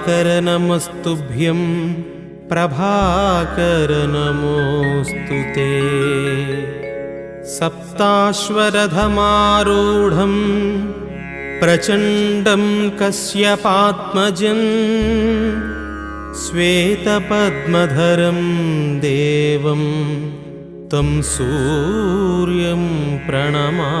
दिवाकर नमस्तुभ्यं प्रभाकर नमोऽस्तु ते। सप्ताश्वरथमारूढं प्रचण्डं कस्यपात्मजन् श्वेतपद्मधरं देवं तं सूर्यं प्रणमाम्यहम्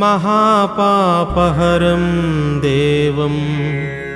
महापापहरं देवं